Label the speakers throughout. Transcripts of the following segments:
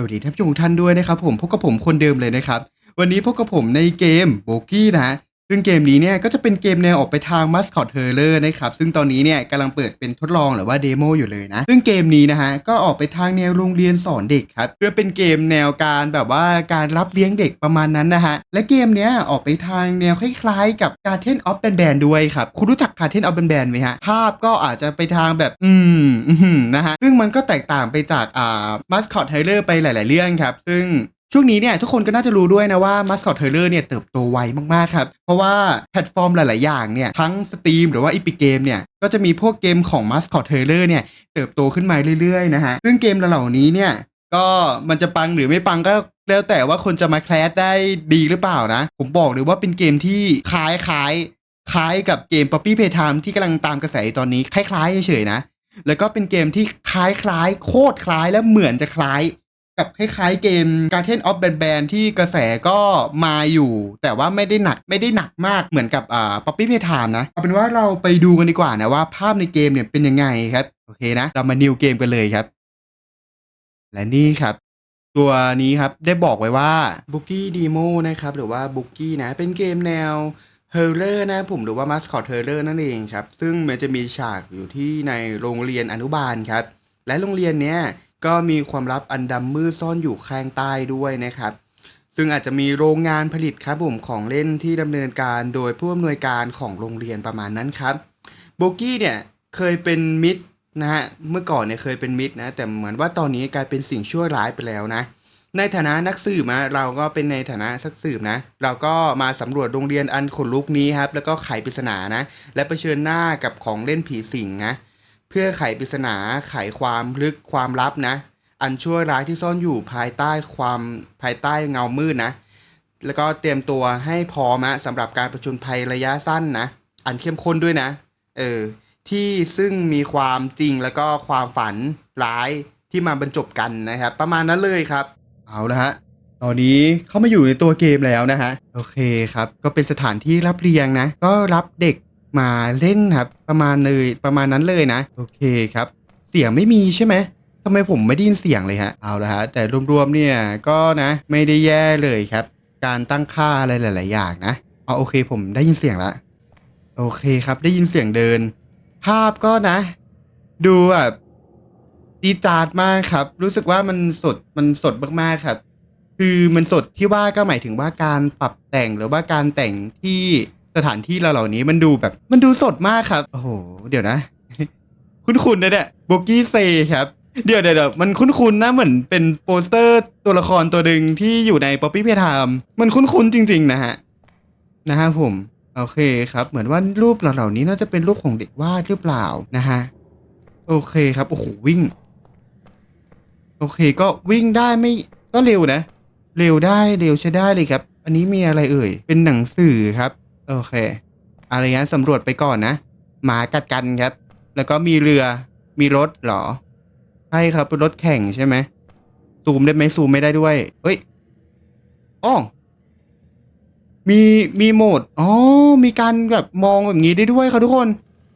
Speaker 1: สวัสดีท่านผู้ชมทุกท่านด้วยนะครับผมพบกับผมคนเดิมเลยนะครับ วันนี้พบกับผมในเกมโบกี้นะฮะ ซึ่งเกมนี้เนี่ยก็จะเป็นเกมแนวออกไปทาง Mascot h o r r o r นะครับ ซึ่งตอนนี้เนี่ยกำลังเปิดเป็นทดลองหรือว่าเดโมอยู่เลยนะ ซึ่งเกมนี้นะฮะก็ออกไปทางแนวโรงเรียนสอนเด็กครับ เพื่อเป็นเกมแนวการแบบว่าการรับเลี้ยงเด็กประมาณนั้นนะฮะ และเกมเนี้ยออกไปทางแนวคล้ายๆ กับ Garden of b a n b a n ด้วยครับ คุณรู้จัก Garden of b a n b a n ไหมฮะ ภาพก็อาจจะไปทางแบบอืมนะฮะ ซึ่งมันก็แตกต่างไปจากอ่า Mascot h o r r o r ไปหลาย ๆ เรื่องครับ ซึ่ง ช่วงนี้เนี่ยทุกคนก็น่าจะรู้ด้วยนะว่า Mascot h o r r o r เนี่ยเติบโตไวมากๆครับ เพราะว่าแพลตฟอร์มหลาย ๆ อย่างเนี่ยทั้ง Steam หรือว่า Epic Game เนี่ยก็จะมีพวกเกมของ Mascot h o r r o r เนี่ยเติบโตขึ้นมาเรื่อย ๆ นะฮะซึ่งเกมเหล่านี้เนี่ยก็มันจะปังหรือไม่ปังก็แล้วแต่ว่าคนจะมาแคลสได้ดีหรือเปล่านะ ผมบอกเลยว่าเป็นเกมที่คล้ายคล้ายๆคล้ายกับเกม Poppy Playtime ที่กำลังตามกระแสตอนนี้คล้ายๆเฉยๆนะ แล้วก็เป็นเกมที่คล้ายคล้ายๆโคตรคล้ายและเหมือนจะคล้าย กับคล้ายๆเกม Guardian of b a n b a n ที่กระแสก็มาอยู่ แต่ว่าไม่ได้หนักไม่ได้หนักมากเหมือนกับอ่า Poppy Playtime นะ เอาเป็นว่าเราไปดูกันดีกว่านะว่าภาพในเกมเนี่ยเป็นยังไงครับ โอเคนะ เรามานิวเกมกันเลยครับ และนี่ครับตัวนี้ครับได้บอกไว้ว่า Bookie Demo นะครับ หรือว่า Bookie นะ เป็นเกมแนว h o r r o r นะผมหรือว่า Mascot h o r r o r นั่นเองครับ ซึ่งมันจะมีฉากอยู่ที่ในโรงเรียนอนุบาลครับ และโรงเรียนเนี้ย ก็มีความลับอันดำมืดซ่อนอยู่ข้างใต้ด้วยนะครับ ซึ่งอาจจะมีโรงงานผลิตครับผมของเล่นที่ดำเนินการโดยผู้อำนวยการของโรงเรียนประมาณนั้นครับโบกี้เนี่ยเคยเป็นมิตรนะฮะเมื่อก่อนเนี่ยเคยเป็นมิตรนะ แต่เหมือนว่าตอนนี้กลายเป็นสิ่งชั่วร้ายไปแล้วนะในฐานะนักสืบนะเราก็เป็นในฐานะนักสืบนะ เราก็มาสำรวจโรงเรียนอันขนลุกนี้ครับ แล้วก็ไขปริศนานะ และเผชิญหน้ากับของเล่นผีสิงนะ เพื่อไขปริศนาไขความลึกความลับนะ อันชั่วร้ายที่ซ่อนอยู่ภายใต้ความภายใต้เงามืดนะ แล้วก็เตรียมตัวให้พร้อมนะสำหรับการประชุนภัยระยะสั้นนะ อันเข้มข้นด้วยนะ เออ ที่ซึ่งมีความจริงแล้วก็ความฝันร้ายที่มาบรรจบกันนะครับ ประมาณนั้นเลยครับ เอาละฮะตอนนี้เข้ามาอยู่ในตัวเกมแล้วนะฮะ โอเคครับ ก็เป็นสถานที่รับเรียงนะ ก็รับเด็ก มาเล่นครับ ประมาณเลยประมาณนั้นเลยนะ โอเคครับ เสียงไม่มีใช่ไหมทำไมผมไม่ได้ยินเสียงเลยฮะเอาละฮะแต่รวมๆเนี่ยก็นะ ไม่ได้แย่เลยครับ การตั้งค่าอะไรหลาย ๆ อย่างนะเอ๋อโอเคผมได้ยินเสียงละโอเคครับ ได้ยินเสียงเดิน ภาพก็นะ ดูแบบดีจาดมากครับ รู้สึกว่ามันสดมันสดมากๆครับ คือมันสดที่ว่าก็หมายถึงว่าการปรับแต่งหรือว่าการแต่งที่ สถานที่เราเหล่านี้มันดูแบบมันดูสดมากครับ โอ้โห เดี๋ยวนะ คุ้นๆนะเนี่ยโบกี้เซครับเดี๋ยวเดี๋ยวเดี๋ยวมันคุ้นๆนะเหมือนเป็นโปสเตอร์ตัวละครตัวหนึ่งที่อยู่ในป๊อปปี้เพทามมันคุ้นๆจริง ๆ นะฮะ นะฮะผม โอเคครับ เหมือนว่ารูปเหล่านี้น่าจะเป็นรูปของเด็กวาดหรือเปล่านะฮะ โอเคครับ โอ้โหวิ่ง โอเคก็วิ่งได้ไม่ก็เร็วนะ เร็วได้เร็วใช้ได้เลยครับ อันนี้มีอะไรเอ่ย เป็นหนังสือครับ โอเคอะไรงั้นสำรวจไปก่อนนะ หมากัดกันครับ แล้วก็มีเรือ มีรถเหรอ ใช่ครับ เป็นรถแข่งใช่ไหม ซูมได้ไหมซูมไม่ได้ด้วย เอ้ยอ๋อมี มีโหมด อ๋อ มีการแบบมองแบบนี้ได้ด้วยครับทุกคน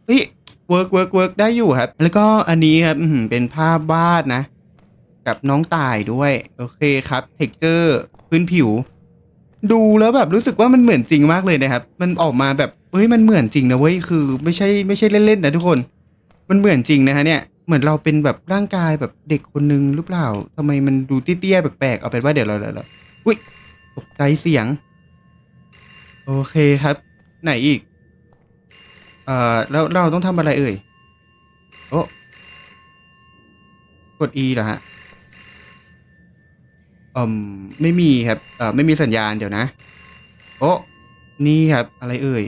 Speaker 1: เฮ้ย เวิร์กเวิร์กเวิร์กได้อยู่ครับ แล้วก็อันนี้ครับเป็นภาพวาดนะ กับน้องตายด้วย โอเคครับ เทคเจอร์ พื้นผิว ดูแล้วแบบรู้สึกว่ามันเหมือนจริงมากเลยนะครับ มันออกมาแบบเฮ้ยมันเหมือนจริงนะเว้ยคือไม่ใช่ไม่ใช่เล่นๆนะทุกคน มันเหมือนจริงนะฮะเนี่ยเหมือนเราเป็นแบบร่างกายแบบเด็กคนนึงหรือเปล่าทำไมมันดูเตี้ยๆแปลกๆเอาเป็นว่าเดี๋ยวเราเราอุ้ยตกใจเสียง โอเคครับ ไหนอีก เอ่อแล้วเราต้องทำอะไรเอ่ยโอ้กด E เหรอฮะ อืมไม่มีครับเอ่อไม่มีสัญญาณเดี๋ยวนะโอ้นี่ครับ อะไรเอ่ย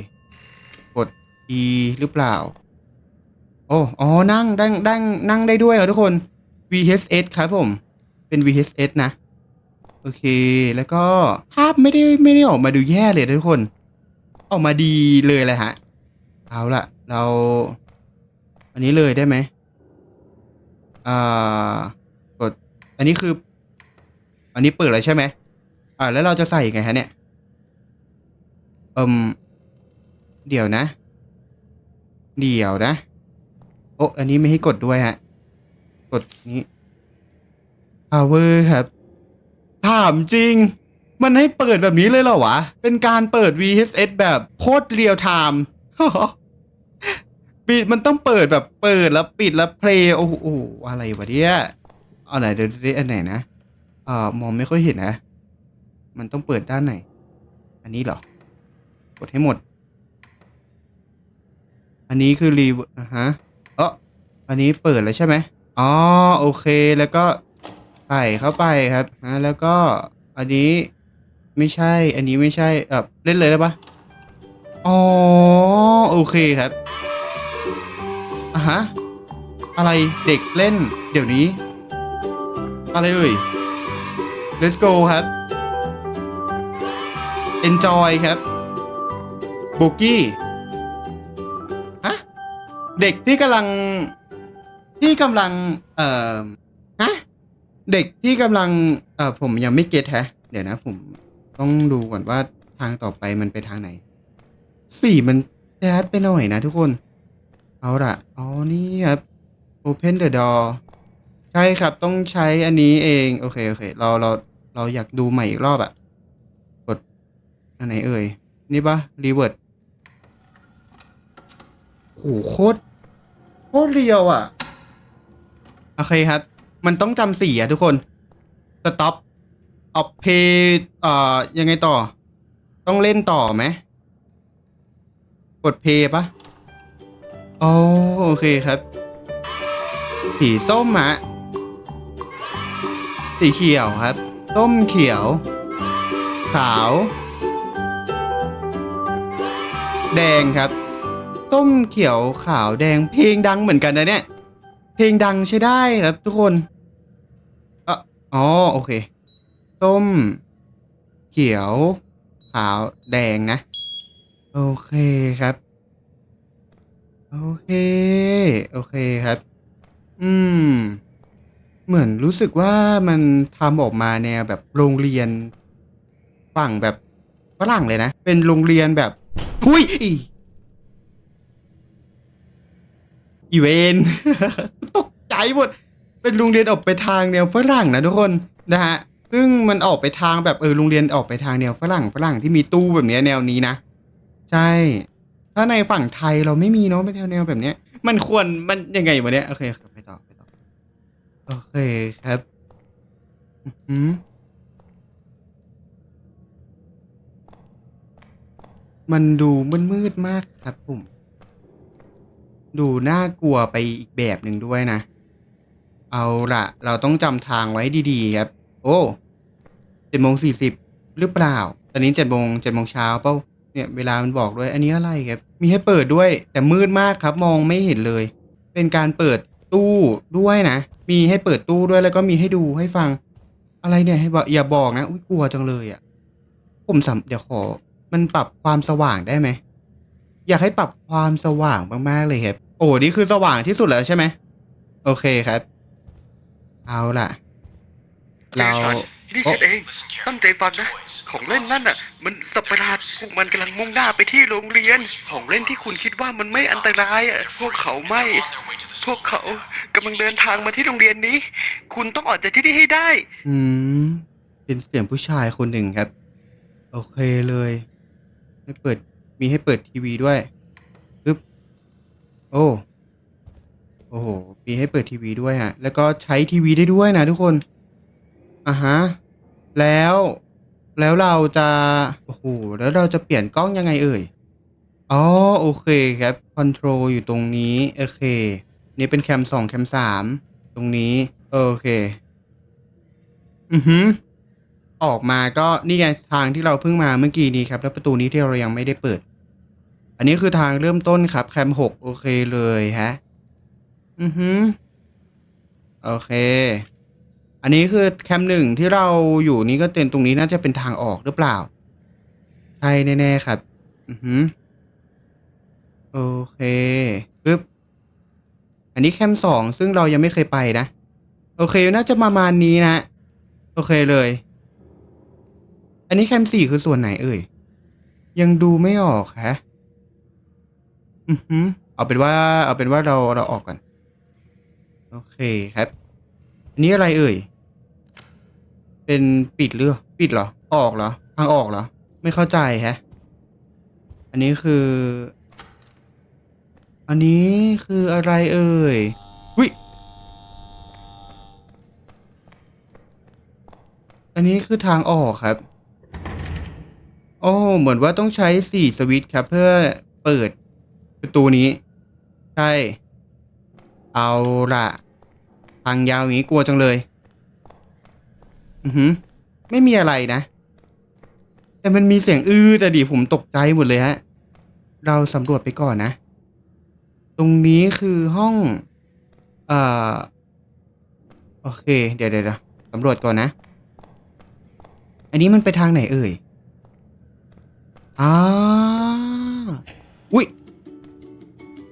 Speaker 1: กด E หรือเปล่า โอ้อ๋อนั่งนั่งนั่งนั่งได้ด้วยเหรอทุกคน VHS ครับผม เป็น VHS นะ โอเค แล้วก็ภาพไม่ได้ไม่ได้ออกมาดูแย่เลยทุกคน ออกมาดีเลยแหละฮะ เอาล่ะ เรา อันนี้เลยได้ไหมอ่ากด อันนี้คือ อันนี้เปิดแล้วใช่ไหมอ่าแล้วเราจะใส่ไงฮะเนี่ยเอิมเดี๋ยวนะ เดี๋ยวนะ โอ้อันนี้ไม่ให้กดด้วยฮะ กดนี้ power ครับ ถามจริง มันให้เปิดแบบนี้เลยเหรอวะ เป็นการเปิด VHS แบบโคตรเรียลไทม์ปิดมันต้องเปิดแบบเปิดแล้วปิดแล้วเพลย์โอ้โหอะไรวะเนี่ยเอาไหนเดี๋ยวดูอันไหนนะ อ่อมองไม่ค่อยเห็นนะ มันต้องเปิดด้านไหน อันนี้เหรอ กดให้หมด อันนี้คือรีอะฮะเอออันนี้เปิดแล้วใช่ไหมอ๋อโอเคแล้วก็ใส่เข้าไปครับฮะแล้วก็อันนี้ไม่ใช่ อันนี้ไม่ใช่เออเล่นเลยได้ปะอ๋อโอเคครับอะฮะอะไรเด็กเล่น เดี๋ยวนี้ อะไรเอ่ย let's go ครับ enjoy ครับโบกี้ฮะเด็กที่กำลัง ที่กำลัง เอ่อฮะเด็กที่กำลัง เอ่อผมยังไม่เก็ตแฮะ เดี๋ยวนะ ผมต้องดูก่อนว่าทางต่อไปมันไปทางไหน สีมันแจ๊ดไปหน่อยนะทุกคน เอาละอ๋อนี่ครับ open the door ใช่ครับต้องใช้อันนี้เอง โอเคโอเค เราเราเราอยากดูใหม่อีกรอบอะกดอันไหนเอ่ย นี่ปะรีเวิร์ดโหโคตรโคตรเรียวอะโอเคครับ มันต้องจำสีอะทุกคนสต็อปออฟเพย์เอ่อยังไงต่อ ต้องเล่นต่อไหมกดเพย์ปะอ๋อโอเคครับ สีส้มฮะ สีเขียวครับ ส้มเขียว ขาว แดงครับ ส้มเขียวขาวแดงเพลงดังเหมือนกันนะเนี่ย เพลงดังใช้ได้ครับทุกคนเอออ๋อโอเค ส้ม เขียว ขาวแดงนะ โอเคครับ โอเค โอเคครับ อืม เหมือนรู้สึกว่ามันทำออกมาแนวแบบโรงเรียน ฝั่งแบบฝรั่งเลยนะ เป็นโรงเรียนแบบหุยอีเวน ตกใจหมด เป็นโรงเรียนออกไปทางแนวฝรั่งนะทุกคนนะฮะซึ่งมันออกไปทางแบบเออโรงเรียนออกไปทางแนวฝรั่งฝรั่งที่มีตู้แบบเนี้ยแนวนี้นะใช่ ถ้าในฝั่งไทยเราไม่มีเนาะเป็นแนวแนวแบบเนี้ย มันควรมันยังไงวะเนี้ยโอเคครับไปต่อไปต่อ โอเคครับ อือหือมันดูมืดๆมากครับผม ดูน่ากลัวไปอีกแบบหนึ่งด้วยนะ เอาละเราต้องจำทางไว้ดีๆครับ โอ้เจ็ดโมงสี่สิบหรือเปล่า ตอนนี้เจ็ดโมงเจ็ดโมงเช้าเป้าเนี่ยเวลามันบอกด้วย อันนี้อะไรครับ มีให้เปิดด้วย แต่มืดมากครับ มองไม่เห็นเลย เป็นการเปิด ตู้ด้วยนะ มีให้เปิดตู้ด้วยแล้วก็มีให้ดูให้ฟัง อะไรเนี่ยให้บอกอย่าบอกนะอุ้ยกลัวจังเลยอะ่ะ ผมสัมเดี๋ยวขอ มันปรับความสว่างได้ไหมอยากให้ปรับความสว่างมากๆเลยครับโอ้นี่คือสว่างที่สุดแล้วใช่ไหมโอเคครับ เอาล่ะ เรา
Speaker 2: นี่ฉันเอง ตั้งใจฟังนะ ของเล่นนั่นน่ะ มันสัตว์ประหลาดพวกมันกำลังมุ่งหน้าไปที่โรงเรียน ของเล่นที่คุณคิดว่ามันไม่อันตรายอะ พวกเขาไม่ พวกเขากำลังเดินทางมาที่โรงเรียนนี้ คุณต้องออกจากที่นี่ให้ได้
Speaker 1: อืม เป็นเสียงผู้ชายคนหนึ่งครับ โอเคเลยให้เปิด มีให้เปิดทีวีด้วยปึ๊บ โอ้ โอ้โห มีให้เปิดทีวีด้วยฮะ แล้วก็ใช้ทีวีได้ด้วยนะทุกคนอะฮะ แล้ว แล้วเราจะโอ้โหแล้วเราจะเปลี่ยนกล้องยังไงเอ่ยอ๋อโอเคครับคอนโทรลอยู่ตรงนี้โอเค นี่เป็นแคมสองแคมสามตรงนี้ โอเค อือหือออกมาก็นี่ไงทางที่เราเพิ่งมาเมื่อกี้นี้ครับ แล้วประตูนี้ที่เรายังไม่ได้เปิด อันนี้คือทางเริ่มต้นครับแคมหกโอเคเลยฮะ อือหือ โอเค อันนี้คือแคมป์หนึ่งที่เราอยู่นี้ก็เต็นตรงนี้น่าจะเป็นทางออกหรือเปล่า ใช่แน่ๆครับ อือหือโอเคปึ๊บอันนี้แคมป์สองซึ่งเรายังไม่เคยไปนะ โอเคน่าจะประมาณนี้นะ โอเคเลย อันนี้แคมป์สี่คือส่วนไหนเอ่ย ยังดูไม่ออกฮะ อือหือเอาเป็นว่า เอาเป็นว่าเราเราออกก่อนโอเคครับ อันนี้อะไรเอ่ย เป็นปิดหรือปิดเหรอ ออกเหรอ ทางออกเหรอ ไม่เข้าใจแฮะ อันนี้คือ อันนี้คืออะไรเอ่ยวิอันนี้คือทางออกครับ โอ้ เหมือนว่าต้องใช้สี่สวิตช์ครับ เพื่อเปิดประตูนี้ ใช่ เอาละทางยาวอย่างนี้กลัวจังเลย อือหือ ไม่มีอะไรนะ แต่มันมีเสียงอื้อแต่ดิผมตกใจหมดเลยฮะ เราสำรวจไปก่อนนะ ตรงนี้คือห้อง เอ่อ โอเค เดี๋ยวเดี๋ยวสำรวจก่อนนะ อันนี้มันไปทางไหนเอ่ยอ่าอุ้ย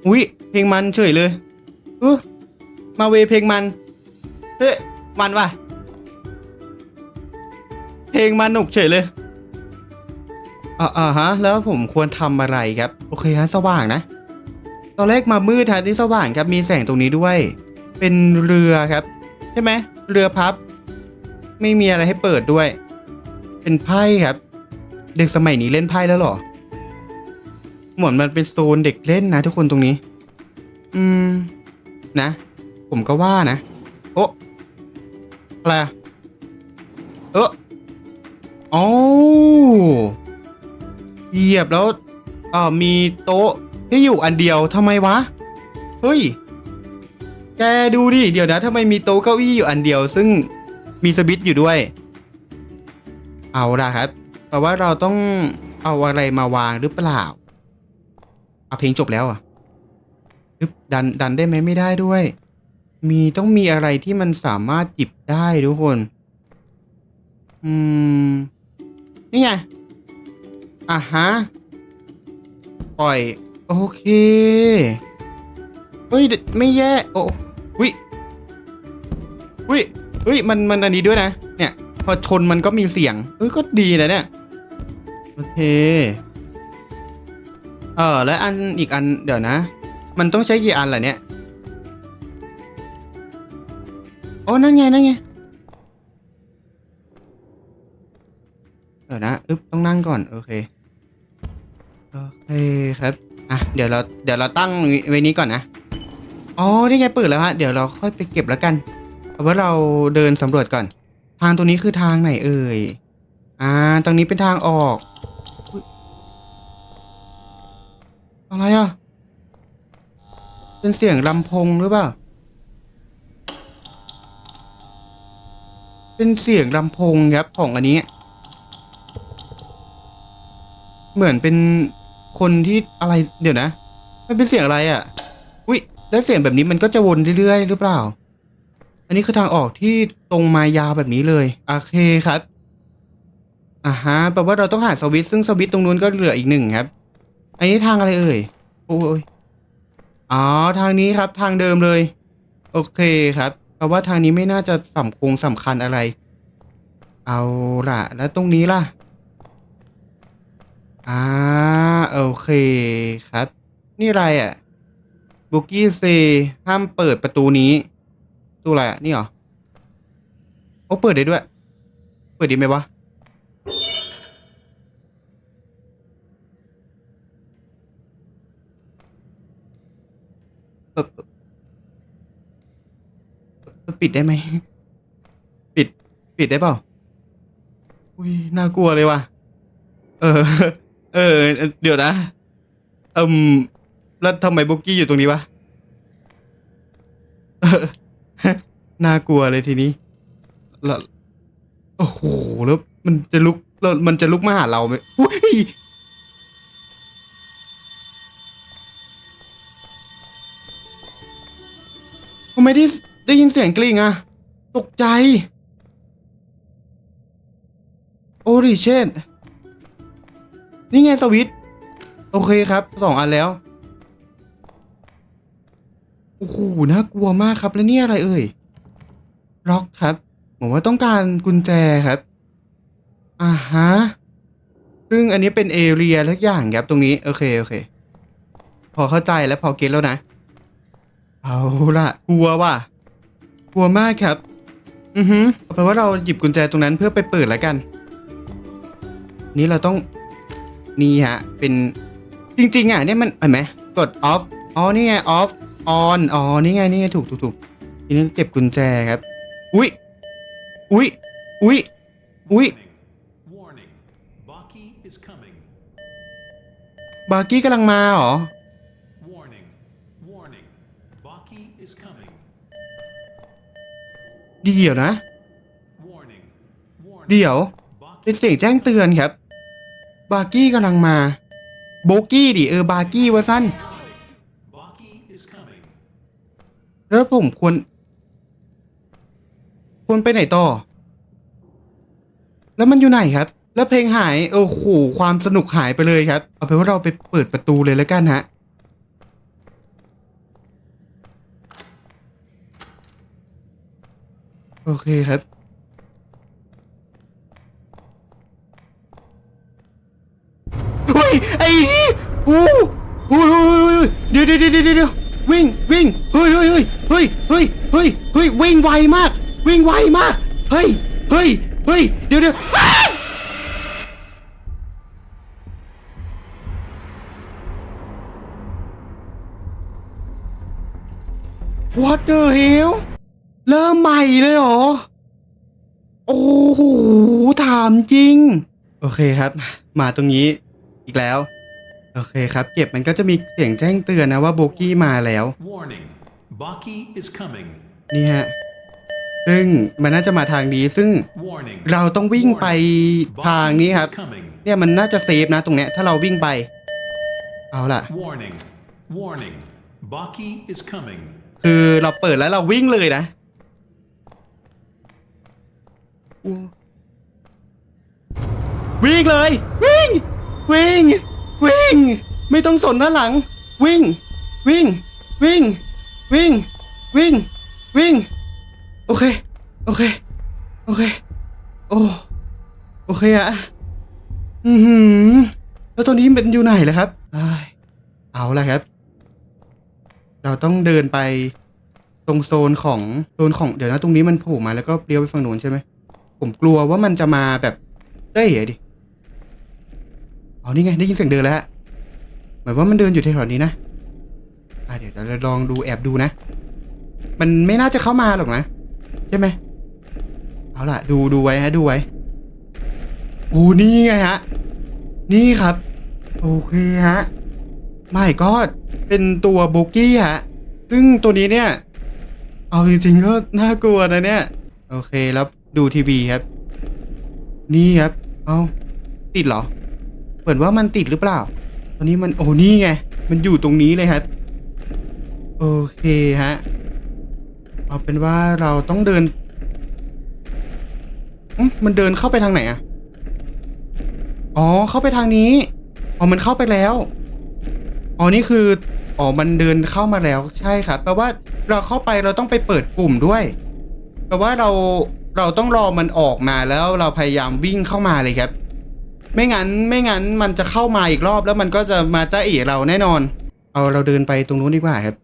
Speaker 1: อุ้ย เพลงมันเฉยเลยเออมาเวเพลงมัน เฮ้ย มันว่ะ งมันหนุกเฉยเลยอ่าอ่าฮะ แล้วผมควรทำอะไรครับ โอเคฮะสว่างนะ ตอนแรกมามืดฮะที่สว่างครับ มีแสงตรงนี้ด้วย เป็นเรือครับ ใช่ไหม เรือพับ ไม่มีอะไรให้เปิดด้วย เป็นไพ่ครับ เด็กสมัยนี้เล่นไพ่แล้วหรอ เหมือนมันเป็นโซนเด็กเล่นนะทุกคนตรงนี้ อืม นะ ผมก็ว่านะ โอ้อะไรอะเออ อ๋อเหยียบแล้วเอ่อมีโต๊ะที่อยู่อันเดียวทำไมวะ เฮ้ย แกดูดิ เดี๋ยวนะทำไมมีโต๊ะเก้าอี้อยู่อันเดียว ซึ่งมีสวิตช์อยู่ด้วย เอาล่ะครับ แต่ว่าเราต้องเอาอะไรมาวางหรือเปล่าเอาเพลงจบแล้วอะดันดันได้ไหมไม่ได้ด้วย มีต้องมีอะไรที่มันสามารถหยิบได้ทุกคน อืม นี่ไง อะฮะ ปล่อย โอเค เฮ้ย ไม่แย่ โอ้วิวิเฮ้ย มัน มันอันนี้ด้วยนะ เนี่ย พอชนมันก็มีเสียง เออก็ดีนะเนี่ย โอเค เออ แล้วอันอีกอัน เดี๋ยวนะ มันต้องใช้กี่อันล่ะเนี่ย โอ้นั่นไง นั่นไง ดี๋ยวนะอึ๊บต้องนั่งก่อน โอเค โอเคครับ อะ เดี๋ยวเรา เดี๋ยวเราตั้งไว้นี้ก่อนนะ อ๋อ นี่ไงเปิดแล้วฮะ เดี๋ยวเราค่อยไปเก็บแล้วกัน เอาว่าเราเดินสำรวจก่อน ทางตรงนี้คือทางไหนเอ่ย อ่า ตรงนี้เป็นทางออก อะไรอะ เป็นเสียงลำโพงหรือเปล่า เป็นเสียงลำโพงครับของอันนี้ เหมือนเป็นคนที่อะไรเดี๋ยวนะ มันเป็นเสียงอะไรอะ อุ้ยแล้วเสียงแบบนี้มันก็จะวนเรื่อยๆ หรือเปล่า อันนี้คือทางออกที่ตรงมายาวแบบนี้เลยโอเคครับอ่าฮะแปลว่าเราต้องหาสวิตซึ่งสวิตตรงนู้นก็เหลืออีกหนึ่งครับ อันนี้ทางอะไรเอ่ยโอ้ยอ๋อทางนี้ครับ ทางเดิมเลย โอเคครับแปลว่าทางนี้ไม่น่าจะสำคงสำคัญอะไร เอาล่ะ แล้วตรงนี้ล่ะ อ่าโอเคครับ นี่อะไรอะบุกี้เซห้ามเปิดประตูนี้ตู้อะไรอะ นี่เหรอโอ้เปิดได้ด้วย เปิดดีไหมวะเปิดเปิดเปิดปิดได้ไหม ปิด ปิดได้เปล่า อุ้ย น่ากลัวเลยว่ะ เออ เออ เดี๋ยวนะเอืมแล้วทำไมบุกกี้อยู่ตรงนี้วะเออน่ากลัวเลยทีนี้แล้วโอ้โหแล้วมันจะลุกแล้วมันจะลุกมาหาเราไหมอุ้ยทำไมได้ได้ยินเสียงกลิ่งอะตกใจ โอ้ดิเช่น นี่ไงสวิตช์โอเคครับสองอันแล้ว โอ้โหน่ากลัวมากครับแล้วนี่อะไรเอ่ยล็อกครับผมว่าต้องการกุญแจครับอ่าฮะซึ่งอันนี้เป็นเอเรียทุกอย่างครับตรงนี้ โอเคโอเค พอเข้าใจแล้วพอเก็ตแล้วนะ เอาล่ะ กลัวว่ะ กลัวมากครับ อือฮึเอาเป็นว่าเราหยิบกุญแจตรงนั้นเพื่อไปเปิดแล้วกัน นี่เราต้อง นี่ฮะ เป็นจริง ๆ อะเนี่ยมันเห็นไหมกด off อ๋อนี่ไง off on อ๋อนี่ไงนี่ไงถูกถูกถูกทีนี้เก็บกุญแจครับ อุ๊ยอุ๊ยอุ๊ยอุ๊ย
Speaker 3: Warning. Warning. Baki is coming.
Speaker 1: บาร์กี้กำลังมาเหรอ
Speaker 3: Warning. Warning. Baki is coming.
Speaker 1: เดี๋ยวนะ
Speaker 3: Warning. Warning.
Speaker 1: เดี๋ยว เป็น
Speaker 3: Baki
Speaker 1: เสียงแจ้งเตือนครับ บาร์กี้กำลังมา โบกี้ดิเออบาร์กี้วะสั้นแล้วผมควร ควรไปไหนต่อ แล้วมันอยู่ไหนครับ แล้วเพลงหายโอ้โหความสนุกหายไปเลยครับ เอาเป็นว่าเราไปเปิดประตูเลยแล้วกันฮะโอเคครับ เฮ้ย ไอ้นี่อู้หูเดี๋ยวเดี๋ยวเดี๋ยวเดี๋ยววิ่งวิ่งเฮ้ยเฮ้ยเฮ้ยเฮ้ยเฮ้ยเฮ้ยวิ่งไวมาก วิ่งไวมากเฮ้ยเฮ้ยเฮ้ยเดี๋ยวเดี๋ยวว What the hell เริ่มใหม่เลยเหรอ โอ้โหถามจริง โอเคครับ มาตรงนี้อีกแล้ว โอเคครับ เก็บมันก็จะมีเสียงแจ้งเตือนนะว่าโบกี้มาแล้ว
Speaker 3: Warning. Baki is coming.
Speaker 1: นี่ฮะซึ่งมันน่าจะมาทางนี้ซึ่ง
Speaker 3: Warning.
Speaker 1: เราต้องวิ่งไป
Speaker 3: Warning.
Speaker 1: ทางนี้ครับ
Speaker 3: Baki is coming.
Speaker 1: เนี่ยมันน่าจะเซฟนะตรงเนี้ยถ้าเราวิ่งไป เอาล่ะ
Speaker 3: Warning. Warning. Baki is coming.
Speaker 1: คือเราเปิดแล้วเราวิ่งเลยนะอู้วิ่งเลย วิ่ง วิ่ง วิ่ง ไม่ต้องสนด้านหลัง วิ่ง วิ่ง วิ่ง วิ่ง วิ่ง วิ่ง โอเค โอเค โอเค โอ้ โอเคอะอือหือ แล้วตอนนี้เป็นอยู่ไหนแล้วครับอ้าเอาละครับ เราต้องเดินไปตรงโซนของโซนของเดี๋ยวนะตรงนี้มันโผล่มาแล้วก็เลี้ยวไปฝั่งนู้นใช่ไหมผมกลัวว่ามันจะมาแบบเอ้ยดิ อ๋อนี่ไงได้ยินเสียงเดินแล้วเหมือนว่ามันเดินอยู่แถวๆนี้นะอะเดี๋ยวเราลองดูแอบดูนะ มันไม่น่าจะเข้ามาหรอกนะใช่ไหมเอาล่ะ ดูดูไว้ฮะดูไว้โอ้นี่ไงฮะ นี่ครับ โอเคฮะไม่ก็เป็นตัวโบกี้ฮะซึ่งตัวนี้เนี่ย เอาจริงๆก็น่ากลัวนะเนี่ย โอเคแล้วดูทีวีครับ นี่ครับ เอาติดเหรอ เหมือนว่ามันติดหรือเปล่า ตอนนี้มันโอ้นี่ไง มันอยู่ตรงนี้เลยครับ โอเคฮะ เอาเป็นว่าเราต้องเดินมันเดินเข้าไปทางไหนอะอ๋อ เข้าไปทางนี้ อ๋อ มันเข้าไปแล้ว อ๋อ นี่คือ อ๋อ มันเดินเข้ามาแล้ว ใช่ครับแปลว่าเราเข้าไปเราต้องไปเปิดปุ่มด้วย แปลว่าเรา เราต้องรอมันออกมาแล้วเราพยายามวิ่งเข้ามาเลยครับ ไม่งั้นไม่งั้นมันจะเข้ามาอีกรอบแล้วมันก็จะมาจ้าเอ๋เราแน่นอน เอาเราเดินไปตรงนู้นดีกว่าครับ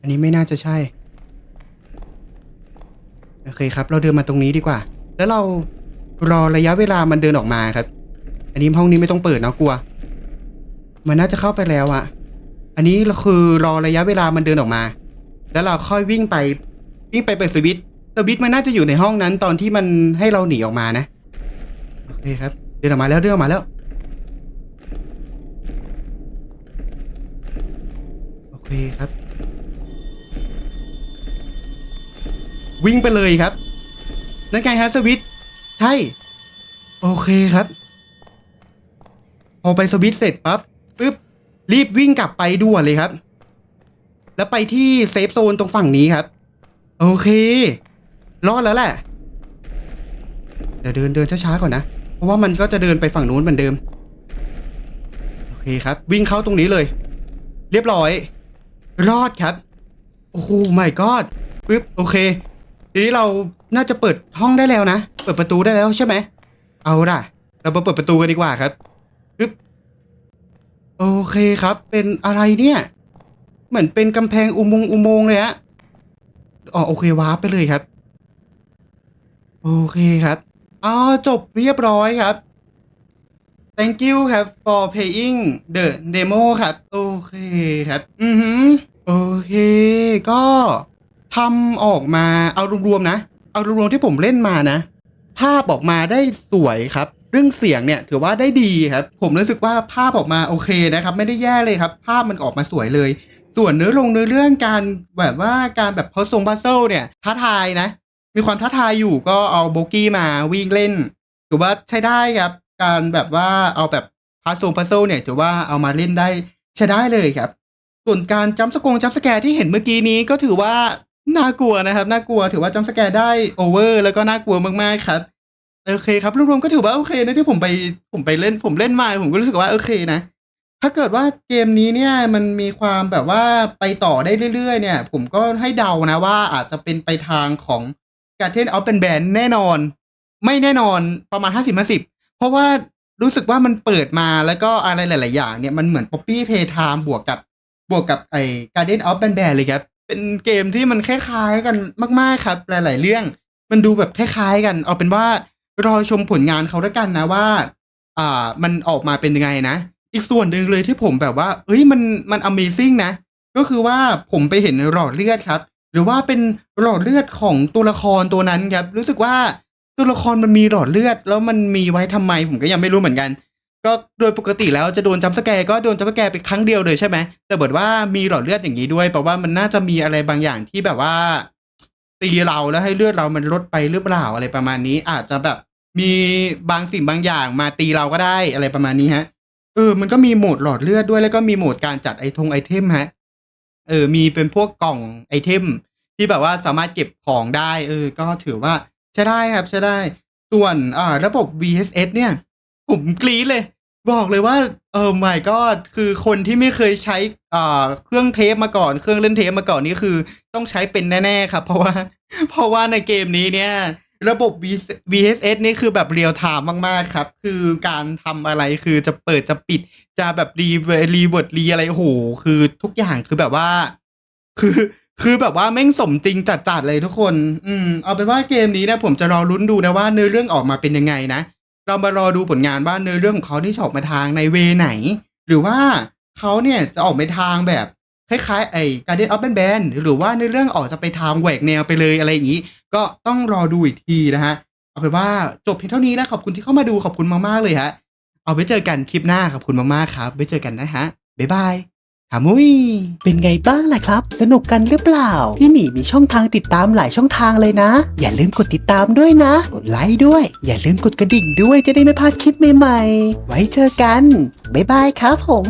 Speaker 1: อันนี้ไม่น่าจะใช่โอเคครับ เราเดินมาตรงนี้ดีกว่า แล้วเรารอระยะเวลามันเดินออกมาครับ อันนี้ห้องนี้ไม่ต้องเปิดเนาะกลัว มันน่าจะเข้าไปแล้วอะอันนี้เราคือรอระยะเวลามันเดินออกมา แล้วเราค่อยวิ่งไปวิ่งไปเปิดสวิตช์สวิตช์มันน่าจะอยู่ในห้องนั้นตอนที่มันให้เราหนีออกมานะ โอเคครับ เดินออกมาแล้วเดินออกมาแล้ว โอเคครับ วิ่งไปเลยครับ นั่นไงฮะสวิตใช่ โอเคครับ พอไปสวิตเสร็จปั๊บปึ๊บรีบวิ่งกลับไปด่วนเลยครับ แล้วไปที่เซฟโซนตรงฝั่งนี้ครับ โอเค รอดแล้วแหละ เดี๋ยวเดินเดินช้าๆก่อนนะ เพราะว่ามันก็จะเดินไปฝั่งนู้นเหมือนเดิม โอเคครับ วิ่งเข้าตรงนี้เลย เรียบร้อย รอดครับ โอ้โหไม่กอดปึ๊บโอเค ทีนี้เราน่าจะเปิดห้องได้แล้วนะ เปิดประตูได้แล้วใช่ไหม เอาล่ะ เรามาเปิดประตูกันดีกว่าครับปึ๊บโอเคครับ เป็นอะไรเนี่ย เหมือนเป็นกำแพงอุโมงค์อุโมงค์เลยฮะอ๋อโอเควาร์ปไปเลยครับ โอเคครับ อ๋อจบเรียบร้อยครับ thank you ครับ for playing the demo ครับ โอเคครับ อือหือ โอเค ก็ทำออกมาเอารวมๆนะ เอารวมๆที่ผมเล่นมานะ ภาพออกมาได้สวยครับ เรื่องเสียงเนี่ยถือว่าได้ดีครับ ผมรู้สึกว่าภาพออกมาโอเคนะครับ ไม่ได้แย่เลยครับ ภาพมันออกมาสวยเลย ส่วนเนื้อลงเนื้อเรื่องการแบบว่าการแบบพอทรงบัซเซิลเนี่ยท้าทายนะ มีความท้าทายอยู่ก็เอาโบกี้มาวิ่งเล่นถือว่าใช้ได้ครับ การแบบว่าเอาแบบพาร์ททรงพัซเซิลเนี่ยถือว่าเอามาเล่นได้ใช้ได้เลยครับ ส่วนการจัมสกงจัมสแกร์ที่เห็นเมื่อกี้นี้ก็ถือว่าน่ากลัวนะครับน่ากลัวถือว่าจัมสแกร์ได้โอเวอร์แล้วก็น่ากลัวมากๆครับโอเคครับรวมๆก็ถือว่าโอเคนะที่ผมไปผมไปเล่นผมเล่นมาผมก็รู้สึกว่าโอเคนะ ถ้าเกิดว่าเกมนี้เนี่ยมันมีความแบบว่าไปต่อได้เรื่อยๆ เนี่ย ผมก็ให้เดานะว่าอาจจะเป็นไปทางของ การเทนออฟเป็นแบนแน่นอน ไม่แน่นอนประมาณห้าสิบห้าสิบเพราะว่ารู้สึกว่ามันเปิดมาแล้วก็อะไรหลาย ๆ อย่างเนี่ยมันเหมือน Poppy Playtime บวกกับบวกกับไอ้ Guardian of Band Band เลยครับ เป็นเกมที่มันคล้าย ๆ กันมาก ๆ ครับ หลาย ๆ เรื่อง มันดูแบบคล้าย ๆ กัน เอาเป็นว่ารอชมผลงานเขาแล้วกันนะว่า อ่า มันออกมาเป็นยังไงนะ อีกส่วนหนึ่งเลยที่ผมแบบว่า เอ้ยมันมัน Amazing นะ ก็คือว่าผมไปเห็นหลอดเลือดครับ รือว่าเป็นหลอดเลือดของตัวละครตัวนั้นครับรู้สึกว่าตัวละครมันมีหลอดเลือด แล้วมันมีไว้ทำไมผมก็ยังไม่รู้เหมือนกัน ก็โดยปกติแล้วจะโดนจัมสแกร์ก็โดนจัมสแกร์ไปครั้งเดียวเลยใช่ไหมแต่เบิดว่ามีหลอดเลือดอย่างนี้ด้วยแปลว่ามันน่าจะมีอะไรบางอย่างที่แบบว่า ตีเราแล้วให้เลือดเรามันลดไปหรือเปล่าอะไรประมาณนี้ อาจจะแบบมีบางสิ่งบางอย่างมาตีเราก็ได้อะไรประมาณนี้ฮะเออมันก็มีโหมดหลอดเลือดด้วยแล้วก็มีโหมดการจัดไอทงไอเทมฮะ เออมีเป็นพวกกล่องไอเทม ที่แบบว่าสามารถเก็บของได้ เออ ก็ถือว่าใช้ได้ครับใช้ได้ ส่วนอ่าระบบ VSS เนี่ย ผมกรี๊ดเลย บอกเลยว่าเออไม่ก็คือคนที่ไม่เคยใช้อ่าเครื่องเทปมาก่อนเครื่องเล่นเทปมาก่อนนี่คือ ต้องใช้เป็นแน่ๆครับ เพราะว่า เพราะว่าในเกมนี้เนี่ย ระบบ V- VSS นี่คือแบบเรียลไทม์มาก ๆ ครับ คือการทำอะไรคือจะเปิดจะปิด จะแบบรีรีเวิร์ดรีอะไรโอ้โห คือทุกอย่างคือแบบว่า คือ คือแบบว่าแม่งสมจริงจัด ๆ เลยทุกคน อืม เอาเป็นว่าเกมนี้นะผมจะรอลุ้นดูนะว่าเนื้อเรื่องออกมาเป็นยังไงนะ เรามารอดูผลงานว่าเนื้อเรื่องของเขาที่จะออกมาทางในเวไหน หรือว่าเขาเนี่ยจะออกไปทางแบบ คล้ายๆ ไอ้ Guardian of Band Band หรือว่าในเรื่องออกจะไปทางแหวกแนวไปเลยอะไรอย่างนี้ ก็ต้องรอดูอีกทีนะฮะ เอาเป็นว่าจบเพียงเท่านี้นะขอบคุณที่เข้ามาดูขอบคุณมากๆเลยฮะ เอาไว้เจอกันคลิปหน้าขอบคุณมากๆครับไว้เจอกันนะฮะบ๊ายบายหามุย
Speaker 4: เป็นไงบ้างล่ะครับ สนุกกันหรือเปล่า พี่หมีมีช่องทางติดตามหลายช่องทางเลยนะ อย่าลืมกดติดตามด้วยนะ กดไลค์ด้วย อย่าลืมกดกระดิ่งด้วยจะได้ไม่พลาดคลิปใหม่ๆ ไว้เจอกัน บ๊ายบายครับผม